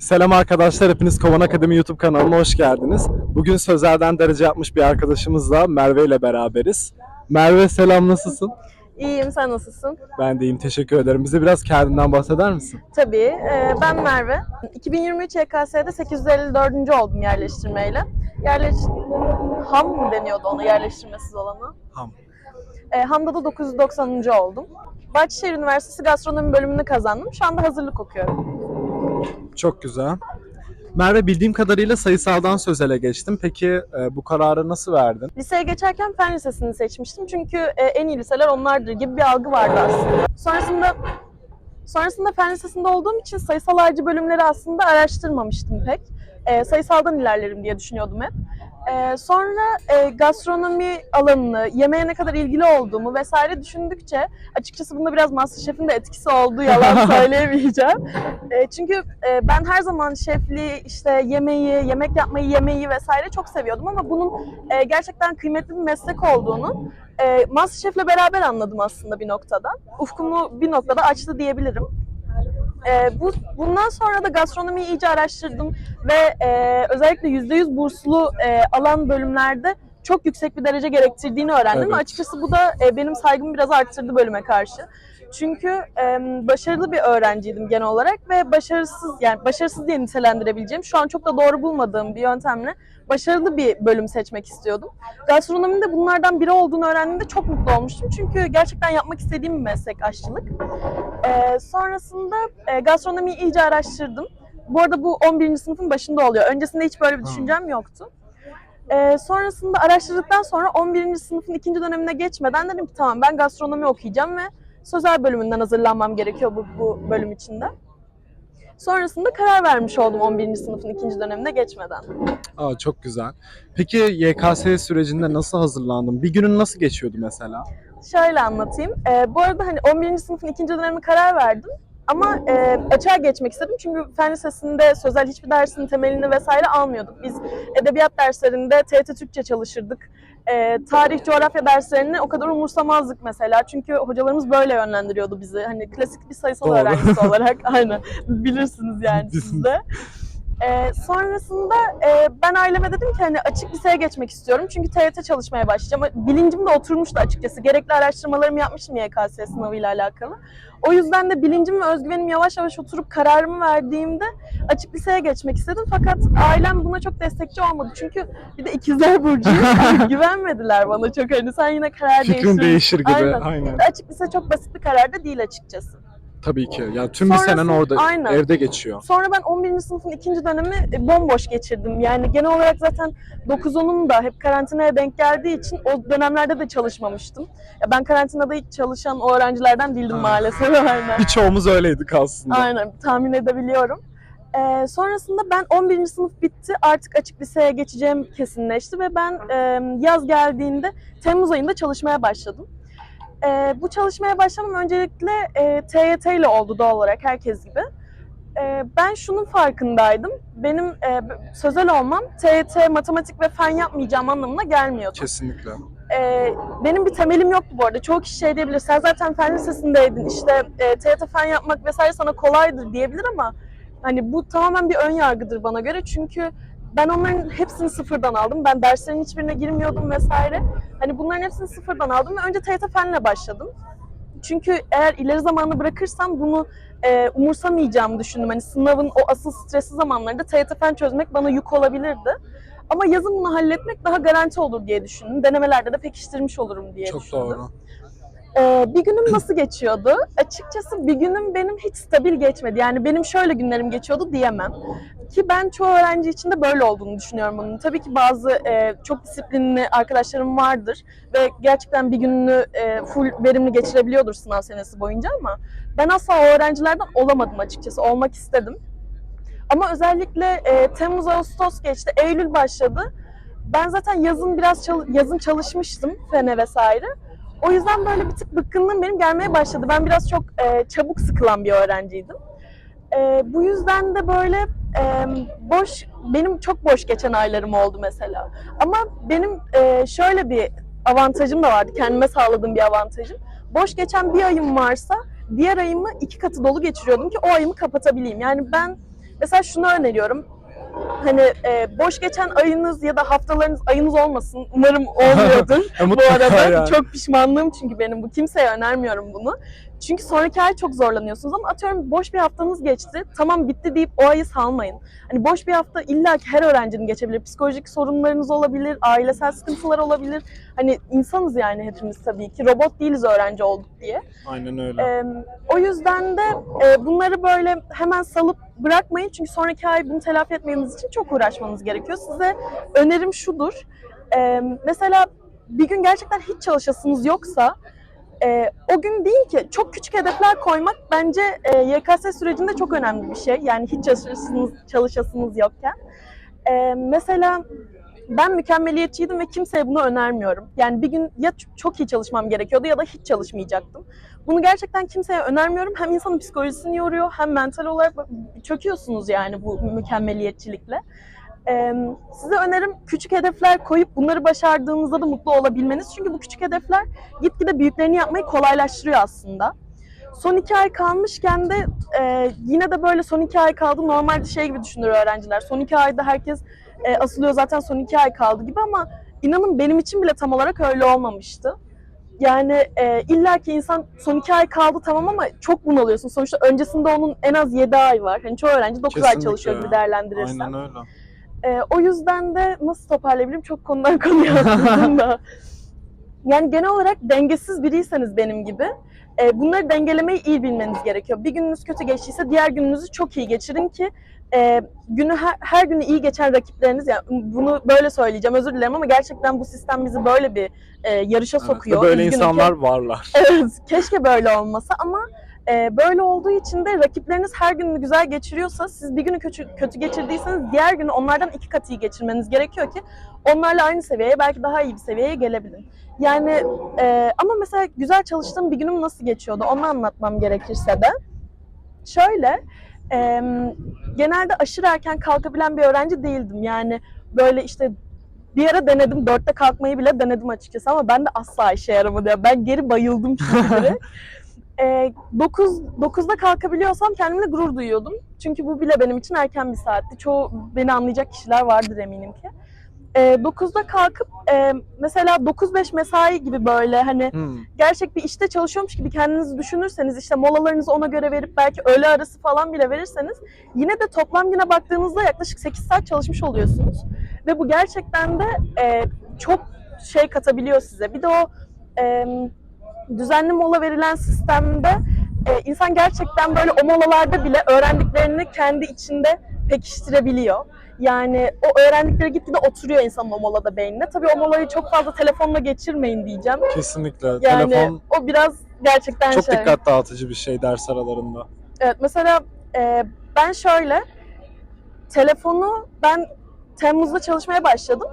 Selam arkadaşlar, hepiniz Kovan Akademi YouTube kanalına hoş geldiniz. Bugün Sözer'den derece yapmış bir arkadaşımızla Merve ile beraberiz. Merve selam, nasılsın? İyiyim, sen nasılsın? Ben de iyiyim, teşekkür ederim. Bize biraz kendinden bahseder misin? Tabii, e, ben Merve. 2023 YKS'de 854. oldum yerleştirmeyle. Yerleş... Ham mı deniyordu ona yerleştirmesiz olana? Ham. E, Ham'da da 990. oldum. Bahçeşehir Üniversitesi Gastronomi bölümünü kazandım. Şu anda hazırlık okuyorum. Çok güzel. Merve bildiğim kadarıyla sayısaldan sözele geçtim. Peki e, bu kararı nasıl verdin? Liseye geçerken fen lisesini seçmiştim. Çünkü e, en iyi liseler onlardır gibi bir algı vardı aslında. Sonrasında sonrasında fen lisesinde olduğum için sayısal harici bölümleri aslında araştırmamıştım pek. E, sayısaldan ilerlerim diye düşünüyordum hep. E, sonra e, gastronomi alanını, yemeğe ne kadar ilgili olduğumu vesaire düşündükçe açıkçası bunda biraz Masterchef'in de etkisi olduğu yalan söyleyemeyeceğim. E, çünkü e, ben her zaman şefliği, işte yemeği, yemek yapmayı, yemeği vesaire çok seviyordum ama bunun e, gerçekten kıymetli bir meslek olduğunu e, Masterchef'le beraber anladım aslında bir noktada. Ufkumu bir noktada açtı diyebilirim. E, bu bundan sonra da gastronomiyi iyice araştırdım ve e, özellikle %100 burslu e, alan bölümlerde çok yüksek bir derece gerektirdiğini öğrendim Evet. ve açıkçası bu da e, benim saygımı biraz arttırdı bölüme karşı. Çünkü e, başarılı bir öğrenciydim genel olarak ve başarısız yani başarısız diye nitelendirebileceğim şu an çok da doğru bulmadığım bir yöntemle başarılı bir bölüm seçmek istiyordum. Gastronominin de bunlardan biri olduğunu öğrendiğimde çok mutlu olmuştum. Çünkü gerçekten yapmak istediğim bir meslek aşçılık. E, sonrasında e, gastronomiyi iyice araştırdım. Bu arada bu 11. sınıfın başında oluyor. Öncesinde hiç böyle bir Ha. düşüncem yoktu. Ee, sonrasında araştırdıktan sonra 11. sınıfın ikinci dönemine geçmeden dedim ki tamam ben gastronomi okuyacağım ve sözel bölümünden hazırlanmam gerekiyor bu, bu bölüm içinde. Sonrasında karar vermiş oldum 11. sınıfın ikinci dönemine geçmeden. Aa, çok güzel. Peki YKS sürecinde nasıl hazırlandın? Bir günün nasıl geçiyordu mesela? Şöyle anlatayım. Ee, bu arada hani 11. sınıfın ikinci dönemine karar verdim. Ama e, açığa geçmek istedim çünkü fen lisesinde sözel hiçbir dersin temelini vesaire almıyorduk. Biz edebiyat derslerinde TRT Türkçe çalışırdık. E, tarih, coğrafya derslerini o kadar umursamazdık mesela. Çünkü hocalarımız böyle yönlendiriyordu bizi. Hani klasik bir sayısal Doğru. öğrencisi olarak. Aynen. Bilirsiniz yani siz de. E, sonrasında e, ben aileme dedim ki hani açık liseye geçmek istiyorum. Çünkü TYT çalışmaya başlayacağım. Bilincim de oturmuştu açıkçası. Gerekli araştırmalarımı yapmıştım YKS sınavıyla alakalı. O yüzden de bilincim ve özgüvenim yavaş yavaş oturup kararımı verdiğimde açık liseye geçmek istedim. Fakat ailem buna çok destekçi olmadı. Çünkü bir de ikizler burcuyum. Hani güvenmediler bana çok hani sen yine karar Fikrin değiştir. değişir gibi. Aynen. Aynen. Açık lise çok basit bir karar da değil açıkçası. Tabii ki. Ya tüm bir Sonrasında- senen orada Aynen. evde geçiyor. Sonra ben 11. sınıfın ikinci dönemi e, bomboş geçirdim. Yani genel olarak zaten 9-10'un da hep karantinaya denk geldiği için o dönemlerde de çalışmamıştım. Ya ben karantinada hiç çalışan o öğrencilerden değildim Ha. maalesef. Aynen. Birçoğumuz öyleydik aslında. Aynen tahmin edebiliyorum. Ee, sonrasında ben 11. sınıf bitti artık açık liseye geçeceğim kesinleşti ve ben e, yaz geldiğinde Temmuz ayında çalışmaya başladım. Ee, bu çalışmaya başlamam öncelikle e, TYT ile oldu doğal olarak herkes gibi. Ee, ben şunun farkındaydım. Benim e, sözel olmam TYT, matematik ve fen yapmayacağım anlamına gelmiyordu. Kesinlikle. Ee, benim bir temelim yoktu bu arada. Çoğu kişi şey diyebilir. Sen zaten fen lisesindeydin. İşte e, TYT fen yapmak vesaire sana kolaydır diyebilir ama hani bu tamamen bir ön yargıdır bana göre. Çünkü ben onların hepsini sıfırdan aldım. Ben derslerin hiçbirine girmiyordum vesaire. Hani bunların hepsini sıfırdan aldım ve önce TYT fenle başladım. Çünkü eğer ileri zamanı bırakırsam bunu e, umursamayacağımı düşündüm. Hani sınavın o asıl stresli zamanlarında TYT fen çözmek bana yük olabilirdi. Ama yazın bunu halletmek daha garanti olur diye düşündüm. Denemelerde de pekiştirmiş olurum diye Çok düşündüm. doğru. Ee, bir günüm nasıl geçiyordu? Açıkçası bir günüm benim hiç stabil geçmedi. Yani benim şöyle günlerim geçiyordu diyemem. Ki ben çoğu öğrenci için de böyle olduğunu düşünüyorum bunun. Tabii ki bazı e, çok disiplinli arkadaşlarım vardır ve gerçekten bir gününü e, full verimli geçirebiliyordur sınav senesi boyunca ama ben asla o öğrencilerden olamadım açıkçası. Olmak istedim. Ama özellikle e, Temmuz, Ağustos geçti, Eylül başladı. Ben zaten yazın biraz çal- yazın çalışmıştım fene vesaire. O yüzden böyle bir tık bıkkınlığım benim gelmeye başladı. Ben biraz çok e, çabuk sıkılan bir öğrenciydim. E, bu yüzden de böyle e, boş, benim çok boş geçen aylarım oldu mesela. Ama benim e, şöyle bir avantajım da vardı, kendime sağladığım bir avantajım. Boş geçen bir ayım varsa diğer ayımı iki katı dolu geçiriyordum ki o ayımı kapatabileyim. Yani ben Mesela şunu öneriyorum. Hani e, boş geçen ayınız ya da haftalarınız ayınız olmasın. Umarım olmuyordur. E, bu arada yani. çok pişmanlığım çünkü benim bu. Kimseye önermiyorum bunu. Çünkü sonraki ay çok zorlanıyorsunuz ama atıyorum boş bir haftanız geçti. Tamam bitti deyip o ayı salmayın. Hani boş bir hafta illa ki her öğrencinin geçebilir. Psikolojik sorunlarınız olabilir, ailesel sıkıntılar olabilir. Hani insanız yani hepimiz tabii ki. Robot değiliz öğrenci olduk diye. Aynen öyle. Ee, o yüzden de e, bunları böyle hemen salıp bırakmayın. Çünkü sonraki ay bunu telafi etmeniz için çok uğraşmanız gerekiyor. Size önerim şudur. Ee, mesela bir gün gerçekten hiç çalışasınız yoksa e, o gün değil ki çok küçük hedefler koymak bence e, YKS sürecinde çok önemli bir şey. Yani hiç çalışasınız, çalışasınız yokken. Ee, mesela ben mükemmeliyetçiydim ve kimseye bunu önermiyorum. Yani bir gün ya çok iyi çalışmam gerekiyordu ya da hiç çalışmayacaktım. Bunu gerçekten kimseye önermiyorum. Hem insanın psikolojisini yoruyor hem mental olarak çöküyorsunuz yani bu mükemmeliyetçilikle. Size önerim küçük hedefler koyup bunları başardığınızda da mutlu olabilmeniz. Çünkü bu küçük hedefler gitgide büyüklerini yapmayı kolaylaştırıyor aslında. Son iki ay kalmışken de e, yine de böyle son iki ay kaldı. Normalde şey gibi düşünür öğrenciler. Son iki ayda herkes e, asılıyor zaten son iki ay kaldı gibi ama inanın benim için bile tam olarak öyle olmamıştı. Yani e, illa ki insan son iki ay kaldı tamam ama çok bunalıyorsun. Sonuçta öncesinde onun en az yedi ay var. Hani çoğu öğrenci dokuz ay Kesinlikle çalışıyor gibi değerlendirirsen. Aynen öyle. E, o yüzden de nasıl toparlayabilirim çok konudan konuya atladım da. Yani genel olarak dengesiz biriyseniz benim gibi e, bunları dengelemeyi iyi bilmeniz gerekiyor. Bir gününüz kötü geçtiyse diğer gününüzü çok iyi geçirin ki e, günü her, her günü iyi geçen rakipleriniz yani bunu böyle söyleyeceğim özür dilerim ama gerçekten bu sistem bizi böyle bir e, yarışa Evet, sokuyor. böyle Üzgünüm ki- insanlar varlar. Evet, keşke böyle olmasa ama e, böyle olduğu için de rakipleriniz her gününü güzel geçiriyorsa siz bir günü kötü, kötü geçirdiyseniz diğer günü onlardan iki kat iyi geçirmeniz gerekiyor ki onlarla aynı seviyeye belki daha iyi bir seviyeye gelebilin. Yani e, ama mesela güzel çalıştığım bir günüm nasıl geçiyordu onu anlatmam gerekirse de. Şöyle, e, genelde aşırı erken kalkabilen bir öğrenci değildim. Yani böyle işte bir ara denedim, dörtte kalkmayı bile denedim açıkçası ama ben de asla işe yaramadı. Yani ben geri bayıldım çünkü. Ee, 9, 9'da kalkabiliyorsam kendimle gurur duyuyordum. Çünkü bu bile benim için erken bir saatti. Çoğu beni anlayacak kişiler vardır eminim ki. Ee, 9'da kalkıp e, mesela 9-5 mesai gibi böyle hani Hmm. gerçek bir işte çalışıyormuş gibi kendinizi düşünürseniz işte molalarınızı ona göre verip belki öğle arası falan bile verirseniz yine de toplam güne baktığınızda yaklaşık 8 saat çalışmış oluyorsunuz. Ve bu gerçekten de e, çok şey katabiliyor size. Bir de o e, düzenli mola verilen sistemde e, insan gerçekten böyle o molalarda bile öğrendiklerini kendi içinde pekiştirebiliyor. Yani o öğrendikleri gitgide oturuyor insanın o molada beynine. Tabii o molayı çok fazla telefonla geçirmeyin diyeceğim. Kesinlikle. Yani Telefon o biraz gerçekten çok şey. dikkat dağıtıcı bir şey ders aralarında. Evet mesela e, ben şöyle telefonu ben Temmuz'da çalışmaya başladım.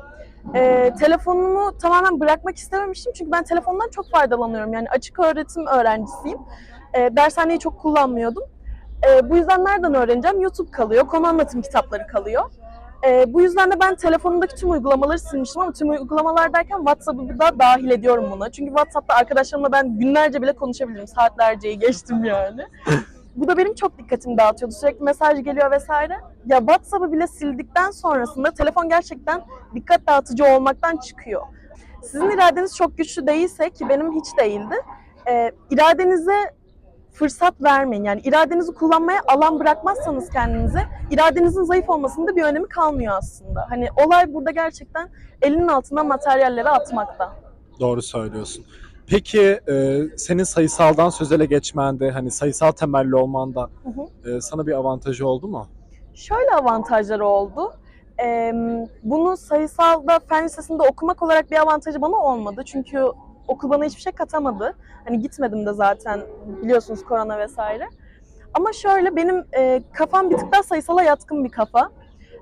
E, telefonumu tamamen bırakmak istememiştim çünkü ben telefondan çok faydalanıyorum. Yani açık öğretim öğrencisiyim. E, dershaneyi çok kullanmıyordum. E, bu yüzden nereden öğreneceğim? YouTube kalıyor, konu anlatım kitapları kalıyor. E, bu yüzden de ben telefonumdaki tüm uygulamaları silmiştim ama tüm uygulamalar derken WhatsApp'ı da dahil ediyorum buna. Çünkü WhatsApp'ta arkadaşlarımla ben günlerce bile konuşabilirim. Saatlerceyi geçtim yani. Bu da benim çok dikkatimi dağıtıyordu. Sürekli mesaj geliyor vesaire. Ya WhatsApp'ı bile sildikten sonrasında telefon gerçekten dikkat dağıtıcı olmaktan çıkıyor. Sizin iradeniz çok güçlü değilse ki benim hiç değildi. E, iradenize fırsat vermeyin. Yani iradenizi kullanmaya alan bırakmazsanız kendinize iradenizin zayıf olmasının da bir önemi kalmıyor aslında. Hani olay burada gerçekten elinin altından materyalleri atmakta. Doğru söylüyorsun. Peki e, senin sayısaldan sözele geçmende, hani sayısal temelli olmanda Hı e, sana bir avantajı oldu mu? Şöyle avantajları oldu. Ee, bunu sayısalda fen lisesinde okumak olarak bir avantajı bana olmadı. Çünkü okul bana hiçbir şey katamadı. Hani gitmedim de zaten biliyorsunuz korona vesaire. Ama şöyle benim e, kafam bir tık daha sayısala yatkın bir kafa.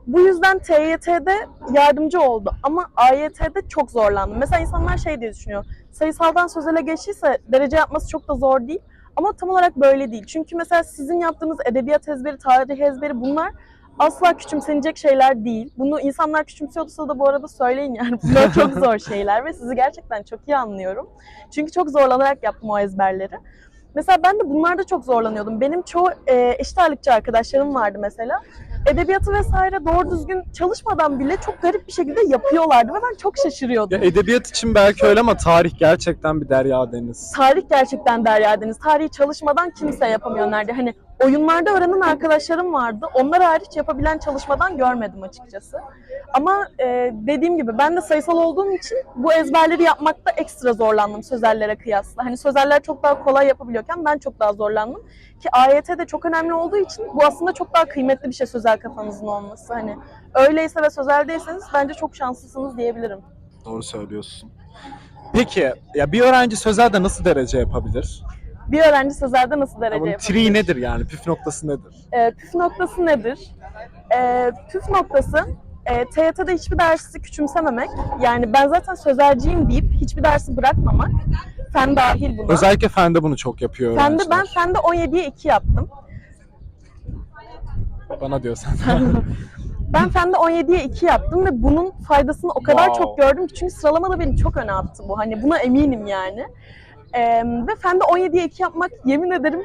Bu yüzden TYT'de yardımcı oldu ama AYT'de çok zorlandım. Mesela insanlar şey diye düşünüyor. Sayısaldan sözele geçtiyse derece yapması çok da zor değil. Ama tam olarak böyle değil. Çünkü mesela sizin yaptığınız edebiyat ezberi, tarih ezberi bunlar asla küçümsenecek şeyler değil. Bunu insanlar küçümsüyorsa da bu arada söyleyin yani. Bunlar çok zor şeyler ve sizi gerçekten çok iyi anlıyorum. Çünkü çok zorlanarak yaptım o ezberleri. Mesela ben de bunlarda çok zorlanıyordum. Benim çoğu e, eşit ağırlıkçı arkadaşlarım vardı mesela. edebiyatı vesaire doğru düzgün çalışmadan bile çok garip bir şekilde yapıyorlardı ve ben çok şaşırıyordum. Ya edebiyat için belki öyle ama tarih gerçekten bir derya deniz. tarih gerçekten derya deniz. Tarihi çalışmadan kimse yapamıyor nerede. Hani oyunlarda öğrenen arkadaşlarım vardı. Onlar hariç yapabilen çalışmadan görmedim açıkçası. Ama e, dediğim gibi ben de sayısal olduğum için bu ezberleri yapmakta ekstra zorlandım sözellere kıyasla. Hani sözeller çok daha kolay yapabiliyorken ben çok daha zorlandım. Ki AYT de çok önemli olduğu için bu aslında çok daha kıymetli bir şey sözel kafanızın olması. Hani öyleyse ve sözeldeyseniz bence çok şanslısınız diyebilirim. Doğru söylüyorsun. Peki ya bir öğrenci sözelde nasıl derece yapabilir? Bir öğrenci sözelde nasıl derece bunun yapabilir? triği nedir yani? Püf noktası nedir? E, püf noktası nedir? E, püf noktası e, TYT'de hiçbir dersi küçümsememek. Yani ben zaten sözelciyim deyip hiçbir dersi bırakmamak. Fen dahil buna. Özellikle fende bunu çok yapıyor Fende, öğrenciler. ben Fende 17'ye 2 yaptım. Bana diyorsan. Ben Fende 17'ye 2 yaptım ve bunun faydasını o kadar Wow. çok gördüm ki çünkü sıralamada beni çok öne attı bu. Hani buna eminim yani. Ee, ve Fende 17'ye 2 yapmak yemin ederim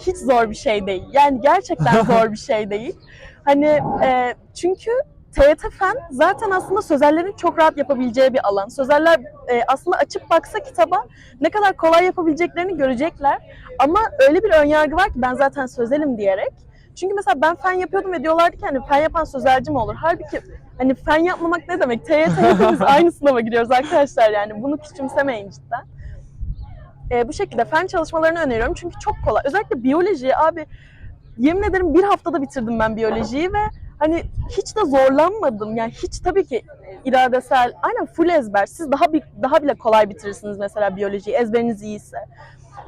hiç zor bir şey değil. Yani gerçekten zor bir şey değil. Hani e, çünkü TYT Fen zaten aslında sözellerin çok rahat yapabileceği bir alan. Sözeller e, aslında açıp baksa kitaba ne kadar kolay yapabileceklerini görecekler. Ama öyle bir önyargı var ki ben zaten sözelim diyerek. Çünkü mesela ben fen yapıyordum ve diyorlardı ki hani fen yapan sözelci mi olur? Halbuki hani fen yapmamak ne demek? TYT hepimiz aynı sınava giriyoruz arkadaşlar yani. Bunu küçümsemeyin cidden. Ee, bu şekilde fen çalışmalarını öneriyorum çünkü çok kolay. Özellikle biyoloji abi yemin ederim bir haftada bitirdim ben biyolojiyi ve hani hiç de zorlanmadım. Yani hiç tabii ki iradesel, aynen full ezber. Siz daha bir, daha bile kolay bitirirsiniz mesela biyolojiyi ezberiniz iyiyse.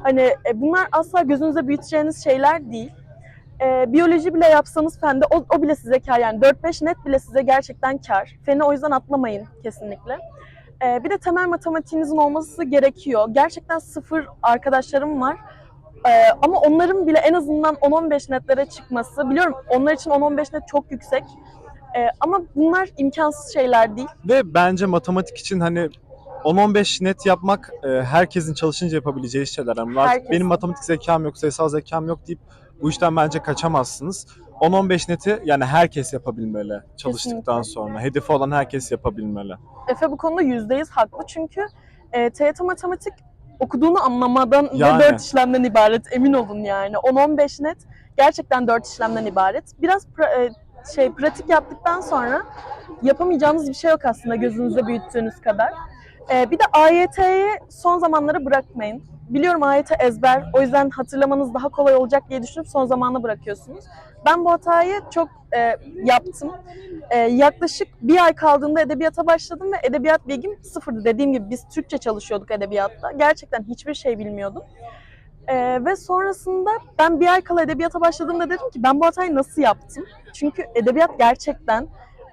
Hani e, bunlar asla gözünüze büyüteceğiniz şeyler değil. E, biyoloji bile yapsanız fende o, o bile size kar yani 4-5 net bile size gerçekten kar. Feni o yüzden atlamayın kesinlikle. E, bir de temel matematiğinizin olması gerekiyor. Gerçekten sıfır arkadaşlarım var. E, ama onların bile en azından 10-15 netlere çıkması, biliyorum onlar için 10-15 net çok yüksek. E, ama bunlar imkansız şeyler değil. Ve bence matematik için hani 10-15 net yapmak e, herkesin çalışınca yapabileceği şeyler. Yani Herkesin. benim matematik zekam yok, sayısal zekam yok deyip bu işten bence kaçamazsınız. 10-15 neti yani herkes yapabilmeli çalıştıktan Kesinlikle. sonra. Hedefi olan herkes yapabilmeli. Efe bu konuda yüzdeyiz haklı çünkü e, TYT matematik okuduğunu anlamadan Yani. ve 4 işlemden ibaret emin olun yani. 10-15 net gerçekten 4 işlemden ibaret. Biraz pra- e, şey pratik yaptıktan sonra yapamayacağınız bir şey yok aslında gözünüzde büyüttüğünüz kadar. E, bir de AYT'yi son zamanlara bırakmayın. Biliyorum AYT ezber, o yüzden hatırlamanız daha kolay olacak diye düşünüp son zamana bırakıyorsunuz. Ben bu hatayı çok e, yaptım. Ee, yaklaşık bir ay kaldığında edebiyata başladım ve edebiyat bilgim sıfırdı. Dediğim gibi biz Türkçe çalışıyorduk edebiyatta. Gerçekten hiçbir şey bilmiyordum. Ee, ve sonrasında ben bir ay kala edebiyata başladığımda dedim ki ben bu hatayı nasıl yaptım? Çünkü edebiyat gerçekten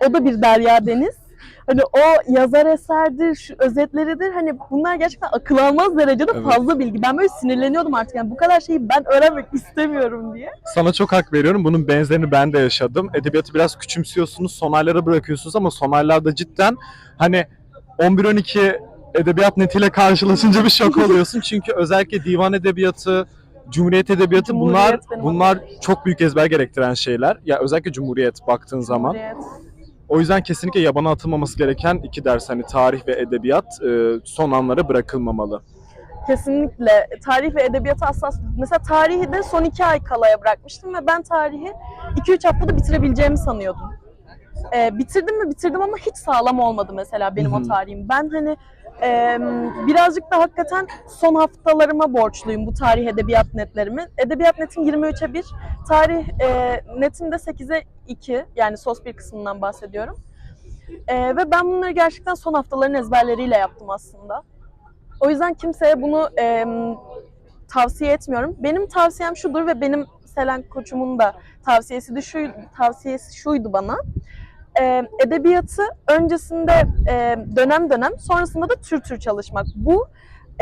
o da bir derya deniz. Hani o yazar eserdir, şu özetleridir. Hani bunlar gerçekten akıl almaz derecede Evet. fazla bilgi. Ben böyle sinirleniyordum artık. Yani bu kadar şeyi ben öğrenmek istemiyorum diye. Sana çok hak veriyorum. Bunun benzerini ben de yaşadım. Edebiyatı biraz küçümsüyorsunuz, aylara bırakıyorsunuz ama son aylarda cidden hani 11-12 edebiyat netiyle karşılaşınca bir şok oluyorsun. Çünkü özellikle divan edebiyatı, Cumhuriyet edebiyatı bunlar Cumhuriyet benim bunlar çok büyük ezber gerektiren şeyler. Ya özellikle Cumhuriyet baktığın zaman. O yüzden kesinlikle yabana atılmaması gereken iki ders hani tarih ve edebiyat e, son anlara bırakılmamalı. Kesinlikle. Tarih ve edebiyatı hassas. Mesela tarihi de son iki ay kalaya bırakmıştım ve ben tarihi 2-3 haftada bitirebileceğimi sanıyordum. Ee, bitirdim mi bitirdim ama hiç sağlam olmadı mesela benim Hı hı. o tarihim. Ben hani e, birazcık da hakikaten son haftalarıma borçluyum bu tarih edebiyat netlerimi. Edebiyat netim 23'e 1, tarih e, netim de 8'e 2 yani sos bir kısmından bahsediyorum. E, ve ben bunları gerçekten son haftaların ezberleriyle yaptım aslında. O yüzden kimseye bunu e, tavsiye etmiyorum. Benim tavsiyem şudur ve benim Selen koçumun da tavsiyesi de şu tavsiyesi şuydu bana. E, edebiyatı öncesinde e, dönem dönem, sonrasında da tür tür çalışmak. Bu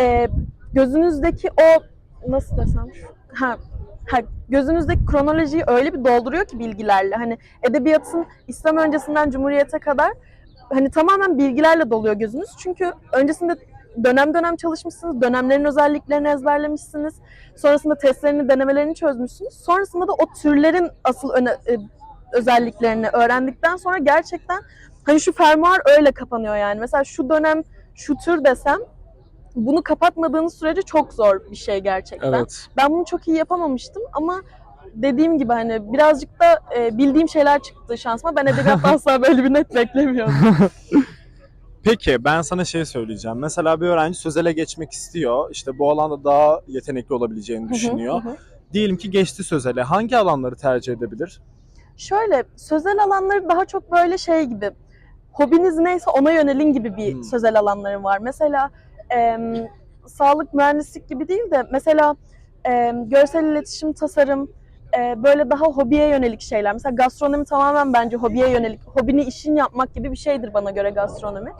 e, gözünüzdeki o nasıl desem ha, ha, gözünüzdeki kronolojiyi öyle bir dolduruyor ki bilgilerle. Hani edebiyatın İslam öncesinden Cumhuriyete kadar hani tamamen bilgilerle doluyor gözünüz. Çünkü öncesinde dönem dönem çalışmışsınız, dönemlerin özelliklerini ezberlemişsiniz. Sonrasında testlerini, denemelerini çözmüşsünüz. Sonrasında da o türlerin asıl öne, e, özelliklerini öğrendikten sonra gerçekten hani şu fermuar öyle kapanıyor yani. Mesela şu dönem şu tür desem bunu kapatmadığınız sürece çok zor bir şey gerçekten. Evet. Ben bunu çok iyi yapamamıştım ama dediğim gibi hani birazcık da e, bildiğim şeyler çıktı şansıma. Ben edebiyatta asla böyle bir net beklemiyordum. Peki ben sana şey söyleyeceğim. Mesela bir öğrenci sözele geçmek istiyor. İşte bu alanda daha yetenekli olabileceğini düşünüyor. Diyelim ki geçti sözele. Hangi alanları tercih edebilir? Şöyle sözel alanları daha çok böyle şey gibi hobiniz neyse ona yönelin gibi bir Hmm. sözel alanları var. Mesela em, sağlık mühendislik gibi değil de mesela em, görsel iletişim tasarım e, böyle daha hobiye yönelik şeyler. Mesela gastronomi tamamen bence hobiye yönelik. Hobini işin yapmak gibi bir şeydir bana göre gastronomi.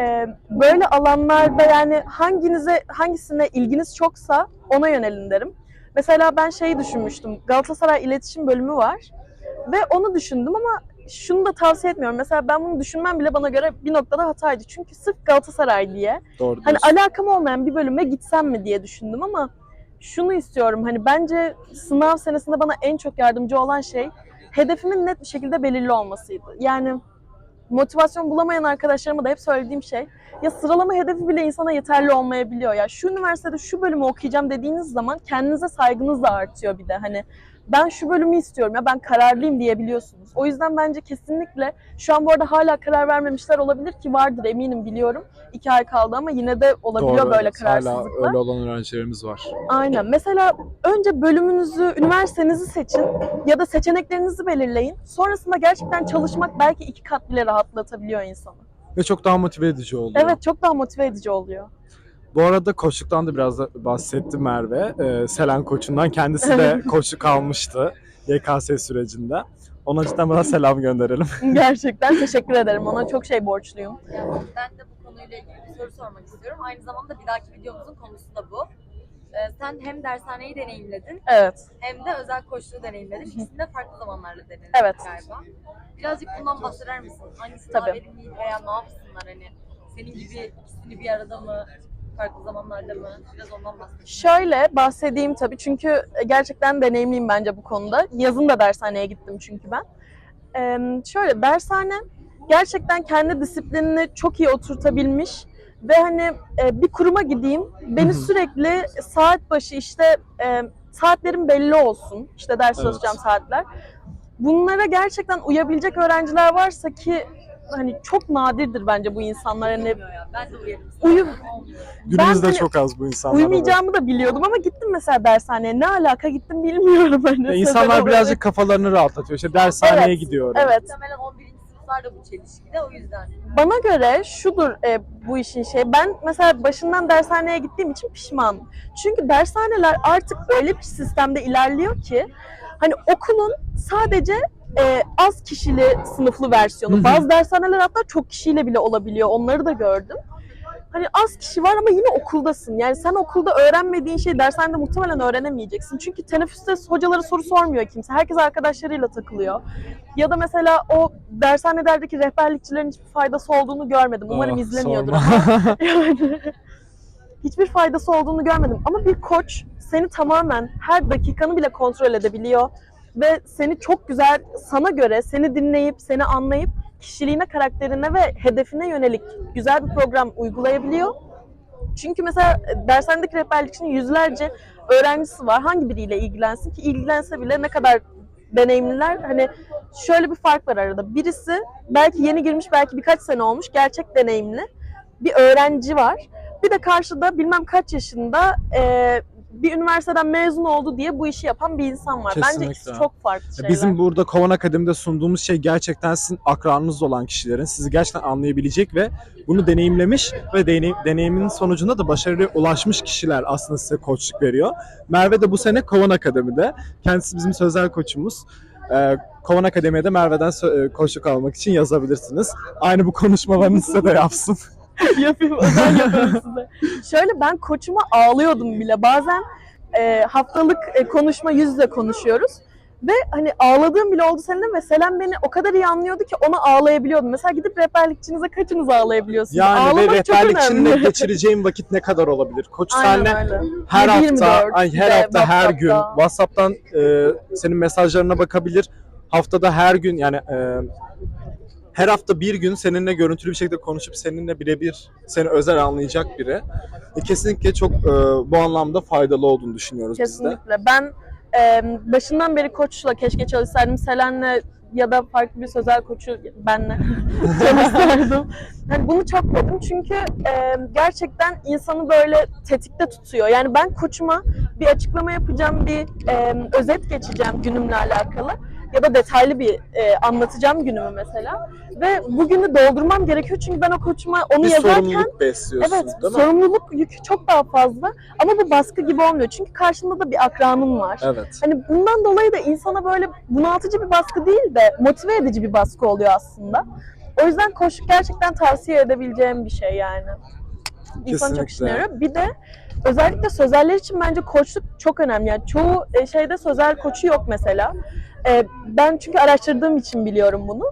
E, böyle alanlarda yani hanginize hangisine ilginiz çoksa ona yönelin derim. Mesela ben şeyi düşünmüştüm. Galatasaray iletişim bölümü var. Ve onu düşündüm ama şunu da tavsiye etmiyorum. Mesela ben bunu düşünmem bile bana göre bir noktada hataydı. Çünkü sırf Galatasaray diye Doğru hani alakam olmayan bir bölüme gitsem mi diye düşündüm ama şunu istiyorum. Hani bence sınav senesinde bana en çok yardımcı olan şey hedefimin net bir şekilde belirli olmasıydı. Yani motivasyon bulamayan arkadaşlarıma da hep söylediğim şey ya sıralama hedefi bile insana yeterli olmayabiliyor. Ya şu üniversitede şu bölümü okuyacağım dediğiniz zaman kendinize saygınız da artıyor bir de. Hani ben şu bölümü istiyorum ya ben kararlıyım diyebiliyorsunuz. O yüzden bence kesinlikle şu an bu arada hala karar vermemişler olabilir ki vardır eminim biliyorum. İki ay kaldı ama yine de olabiliyor Doğru, böyle evet. Hala kararsızlıklar. öyle olan öğrencilerimiz var. Aynen. Mesela önce bölümünüzü, üniversitenizi seçin ya da seçeneklerinizi belirleyin. Sonrasında gerçekten çalışmak belki iki kat bile rahatlatabiliyor insanı. Ve çok daha motive edici oluyor. Evet çok daha motive edici oluyor. Bu arada koçluktan da biraz da bahsetti Merve. Ee, Selen koçundan. Kendisi de koçluk almıştı YKS sürecinde. Ona cidden bana selam gönderelim. Gerçekten teşekkür ederim. Ona çok şey borçluyum. Yani ben de bu konuyla ilgili bir soru sormak istiyorum. Aynı zamanda bir dahaki videomuzun konusu da bu. Ee, sen hem dershaneyi deneyimledin Evet. hem de özel koçluğu deneyimledin. İkisini de farklı zamanlarda denedin Evet. galiba. Birazcık bundan bahseder misin? Hangisi Tabii. daha verimliydi veya ne yapsınlar hani? Senin gibi ikisini bir arada mı? Farklı zamanlarda mı? Biraz ondan bahset. Şöyle bahsedeyim tabii çünkü gerçekten deneyimliyim bence bu konuda. Yazın da dershaneye gittim çünkü ben. Ee, şöyle dershane gerçekten kendi disiplinini çok iyi oturtabilmiş ve hani e, bir kuruma gideyim beni sürekli saat başı işte e, saatlerim belli olsun işte ders Evet. çalışacağım saatler. Bunlara gerçekten uyabilecek öğrenciler varsa ki hani çok nadirdir bence bu insanlar hani. Ben de uyarım. Uyum-. Günümüzde hani çok az bu insanlar. var. Uyumayacağımı da biliyordum ama gittim mesela dershaneye. Ne alaka gittim bilmiyorum. Hani Ya İnsanlar birazcık olarak. kafalarını rahatlatıyor. İşte dershaneye Evet, gidiyorum. Evet. Muhtemelen 11. sınıflar da bu çelişkide o yüzden. Bana göre şudur e, bu işin şey. Ben mesela başından dershaneye gittiğim için pişmanım. Çünkü dershaneler artık öyle bir sistemde ilerliyor ki hani okulun sadece e, az kişili sınıflı versiyonu. Hı hı. Bazı dershaneler hatta çok kişiyle bile olabiliyor. Onları da gördüm. Hani az kişi var ama yine okuldasın. Yani sen okulda öğrenmediğin şeyi dershanede muhtemelen öğrenemeyeceksin. Çünkü teneffüste hocalara soru sormuyor kimse. Herkes arkadaşlarıyla takılıyor. Ya da mesela o dershanelerdeki rehberlikçilerin hiçbir faydası olduğunu görmedim. Umarım Ah, izlemiyordur ama. Yani hiçbir faydası olduğunu görmedim. Ama bir koç seni tamamen her dakikanı bile kontrol edebiliyor. Ve seni çok güzel sana göre seni dinleyip seni anlayıp kişiliğine, karakterine ve hedefine yönelik güzel bir program uygulayabiliyor. Çünkü mesela dershanedeki rehberlikçinin yüzlerce öğrencisi var. Hangi biriyle ilgilensin ki ilgilense bile ne kadar deneyimliler hani şöyle bir fark var arada. Birisi belki yeni girmiş belki birkaç sene olmuş gerçek deneyimli bir öğrenci var. Bir de karşıda bilmem kaç yaşında e, bir üniversiteden mezun oldu diye bu işi yapan bir insan var. Bence Kesinlikle. ikisi çok farklı şeyler. Bizim burada Kovan Akademi'de sunduğumuz şey gerçekten sizin akranınız olan kişilerin sizi gerçekten anlayabilecek ve bunu deneyimlemiş ve deney- deneyimin sonucunda da başarıya ulaşmış kişiler aslında size koçluk veriyor. Merve de bu sene Kovan Akademi'de. Kendisi bizim sözel koçumuz. Ee, Kovan Akademi'ye de Merve'den e, koçluk almak için yazabilirsiniz. Aynı bu konuşmalarını size de yapsın. yapayım, özel yapıyorum size. Şöyle ben koçuma ağlıyordum bile. Bazen e, haftalık e, konuşma yüz yüze konuşuyoruz. Ve hani ağladığım bile oldu seninle ve Selen beni o kadar iyi anlıyordu ki ona ağlayabiliyordum. Mesela gidip rehberlikçinize kaçınız ağlayabiliyorsunuz? Yani Ağlamak ve rehberlikçinle önemli. geçireceğin vakit ne kadar olabilir? Koç Aynen öyle. her 7-24 hafta, ay her de hafta, her gün WhatsApp'ta. WhatsApp'tan e, senin mesajlarına bakabilir. haftada her gün yani e, her hafta bir gün seninle görüntülü bir şekilde konuşup seninle birebir seni özel anlayacak biri. E, kesinlikle çok e, bu anlamda faydalı olduğunu düşünüyoruz biz de. Kesinlikle. Ben e, başından beri koçla keşke çalışsaydım. Selen'le ya da farklı bir sözel koçu benle çalışsaydım. Yani bunu çok dedim çünkü e, gerçekten insanı böyle tetikte tutuyor. Yani ben koçuma bir açıklama yapacağım, bir e, özet geçeceğim günümle alakalı ya da detaylı bir e, anlatacağım günümü mesela. Ve bugünü doldurmam gerekiyor çünkü ben o koçuma onu Bir yazarken sorumluluk besliyorsun Evet, değil mi? sorumluluk yükü çok daha fazla ama bu baskı gibi olmuyor. Çünkü karşında da bir akranın var. Evet. Hani bundan dolayı da insana böyle bunaltıcı bir baskı değil de motive edici bir baskı oluyor aslında. O yüzden koşuk gerçekten tavsiye edebileceğim bir şey yani. İnsan çok işine yarıyor. Bir de özellikle sözeller için bence koçluk çok önemli. Yani çoğu e, şeyde sözel koçu yok mesela. E, Ben çünkü araştırdığım için biliyorum bunu.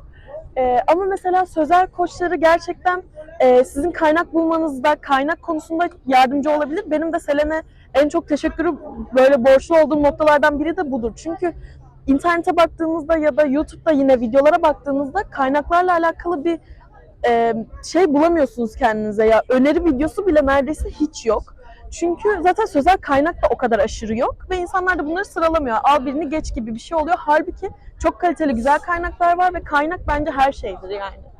E, Ama mesela sözel koçları gerçekten e, sizin kaynak bulmanızda, kaynak konusunda yardımcı olabilir. Benim de Selen'e en çok teşekkürü böyle borçlu olduğum noktalardan biri de budur. Çünkü internete baktığınızda ya da YouTube'da yine videolara baktığınızda kaynaklarla alakalı bir e, şey bulamıyorsunuz kendinize ya. Öneri videosu bile neredeyse hiç yok. Çünkü zaten sözel kaynak da o kadar aşırı yok ve insanlar da bunları sıralamıyor. Al birini geç gibi bir şey oluyor. Halbuki çok kaliteli güzel kaynaklar var ve kaynak bence her şeydir yani.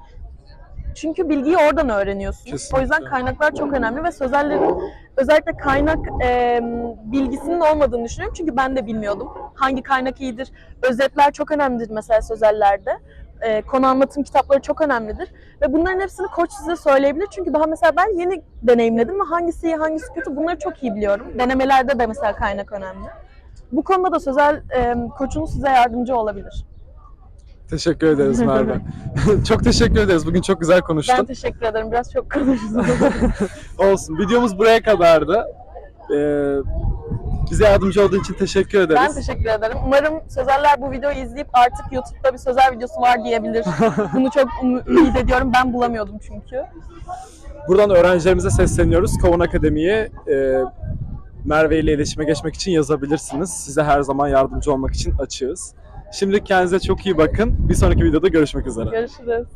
Çünkü bilgiyi oradan öğreniyorsunuz. Kesinlikle. O yüzden kaynaklar çok önemli ve sözellerin özellikle kaynak e, bilgisinin olmadığını düşünüyorum. Çünkü ben de bilmiyordum. Hangi kaynak iyidir? Özetler çok önemlidir mesela sözellerde. E, konu anlatım kitapları çok önemlidir. Ve bunların hepsini koç size söyleyebilir. Çünkü daha mesela ben yeni deneyimledim ve hangisi iyi hangisi kötü bunları çok iyi biliyorum. Denemelerde de mesela kaynak önemli. Bu konuda da sözel e, koçunuz size yardımcı olabilir. Teşekkür ederiz Merve. çok teşekkür ederiz. Bugün çok güzel konuştun. Ben teşekkür ederim. Biraz çok konuştum. Olsun. Videomuz buraya kadardı. Ee, bize yardımcı olduğun için teşekkür ederiz. ben teşekkür ederim. Umarım Sözeller bu videoyu izleyip artık YouTube'da bir sözel videosu var diyebilir. Bunu çok um- ümit ediyorum. Ben bulamıyordum çünkü. Buradan öğrencilerimize sesleniyoruz. Kovan Akademi'ye e, Merve ile iletişime geçmek için yazabilirsiniz. Size her zaman yardımcı olmak için açığız. Şimdi kendinize çok iyi bakın. Bir sonraki videoda görüşmek üzere. Görüşürüz.